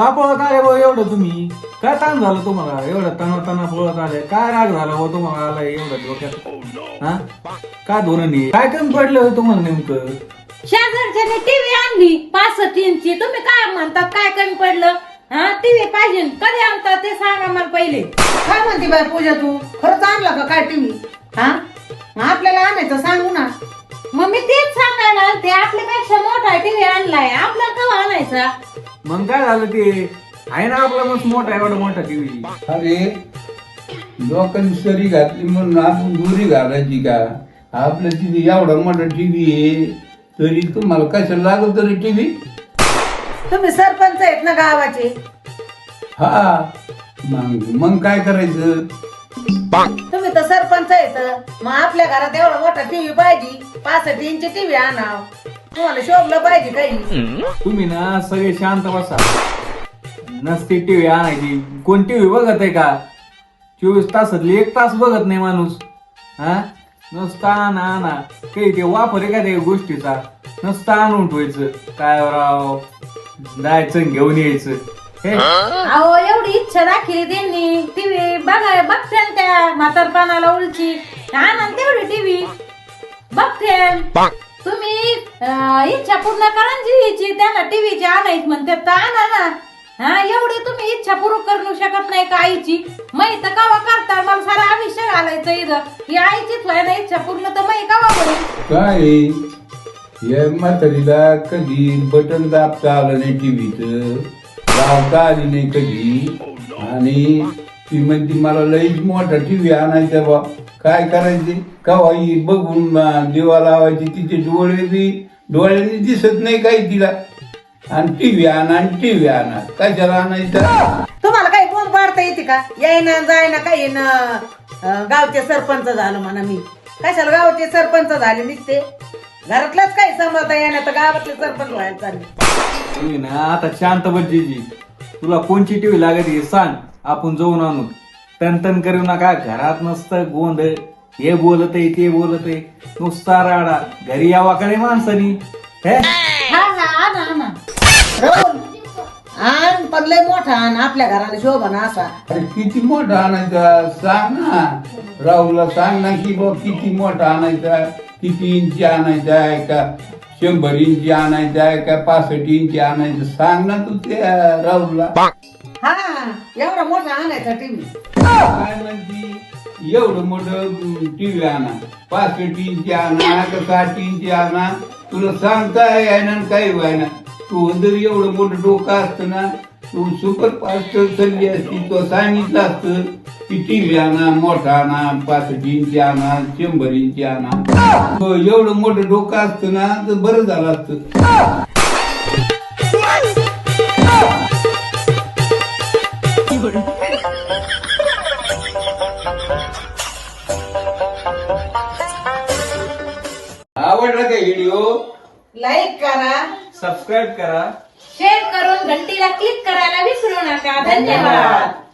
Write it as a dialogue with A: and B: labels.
A: का पळत आले भाऊ एवढं तुम्ही? काय ताण झालं तुम्हाला? एवढं तना तना पळत आले. काय राग झाला भाऊ तुम्हाला आला एवढं डोक्यात? हा? काय धोरण आहे? काय कमी पडलं हो तुम्हाला नेमकं?
B: शेजारच्याने टीव्ही आणली. पासष्ट इंची. तुम्ही काय म्हणतात काय कमी पडलं? हा? टीव्ही पाहिजे. कधी आणतात ते सांगा मला पहिले.
C: काय म्हणते बाय पूजा तू? खरंच आणला का काय टीव्ही हा? मग आपल्याला आणायचं सांगू ना.
B: मग मी तेच सांगायला ते आपल्यापेक्षा मोठा टीव्ही आणलाय. आपला कवा आणायचा?
A: मग काय झालं ते? आहे ना आपला मस्त मोठा एवढा मोठा टीव्ही?
D: अरे लोकांनी सरी घातली म्हणून आपण दोरी घालायची का? आपल्या तिथे एवढा मोठा टीव्ही आहे तरी तुम्हाला कशाला लागत तरी टीव्ही?
C: तुम्ही सरपंच आहेत ना गावाचे?
D: हा. मग मग काय करायचं?
C: तुम्ही तर सरपंच आहेत. मग आपल्या घरात एवढा मोठा टीव्ही पाहिजे. पासष्ट इंची टीव्ही आणाव. तुम्हाला शोभलं पाहिजे काही.
A: तुम्ही ना सगळे शांत बसा. नसती टीव्ही आणायची. कोण टीव्ही बघत आहे का? चोवीस तासातली एक तास बघत नाही माणूस. हा? नुसतं आणा आणा. काही ते वापर आहे का त्या गोष्टीचा? नुसतं आणून ठेवायचं. काय राव? जायचं आणि घेऊन यायचं. हे?
B: अहो एवढी इच्छा दाखवली त्यांनी. टीव्ही बघा बघते त्या म्हातारपणाला उलची आणा ना तेवढी टीव्ही बघते तुम्ही अं, इच्छा पूर्ण करा ना जीवीची त्यांना टीव्हीची आणायची म्हणते तर आणा ना. हा एवढी तुम्ही इच्छा पूर्ण करू शकत नाही का आईची? मै तर कवा करता? मला सारा आयुष्य घालायचं इथं. ही आईचीच व्हाय ना इच्छा पूर्ण तर मै कवा करेल
D: काय? या म्हातारीला कधी बटन दाबता आलं नाही टीव्हीचं आली नाही कधी? आणि ती म्हणते मला लईच मोठा टीव्ही आणायचा बा. काय करायचे? कवा ही बघून दिवा लावायची तिचे डोळे बी डोळ्यांनी दिसत नाही काही तिला. आणि टीव्ही आणा आणि टीव्ही आणा. कशाला आणायचा?
C: तुम्हाला काही कोण पाडता येते का? येईना जाईना काही न अं, गावचे सरपंच झालो म्हणा मी. कशाला गावचे सरपंच झाले निघते? घरातलाच काही सांभाळता येणार तर गावातले सरपंच व्हायला चालले.
A: तुम्ही ना आता शांत बज्जीजी तुला कोणची टीव्ही लागत हे सांग. आपण जाऊन आणू. तन तन करू नका घरात नसतं गोंधळ. हे बोलत आहे ते बोलत आहे नुसता राडा. घरी यावा कडे माणसानी? हे?
B: हा हा आणा आणा
C: राहुल आण पण लय मोठा आण. आपल्या घराला शोभा असा.
D: अरे किती मोठा आणायचा? सांग ना. राहुलला सांग ना की बा किती मोठा आणायचा? किती इंची आणायचा आहे का? शंभर इंची आणायचा आहे का? पासष्ट इंची आणायचं? सांग ना तू त्या राहुलला.
C: हा एवढा मोठा आणायचा टीव्ही.
D: काय म्हणती? एवढं मोठं टीव्ही आणा. पाच इंची आणा का साठ इंची आणा. तुला सांगता आहे आणि काही व्हायना तू जर एवढं मोठं डोकं असतं ना तू सुपर फास्ट चालली असती तो सांगितलं असतं की टीव्ही आणा मोठा आणा पाच इंची आणा शंभर इंची आणा. हो, एवढं मोठं डोकं असतं ना तर बरं झालं असतं. आवडला का व्हिडिओ
C: लाईक करा.
A: सबस्क्राईब करा.
B: शेअर करून घंटीला क्लिक करायला विसरू नका. धन्यवाद.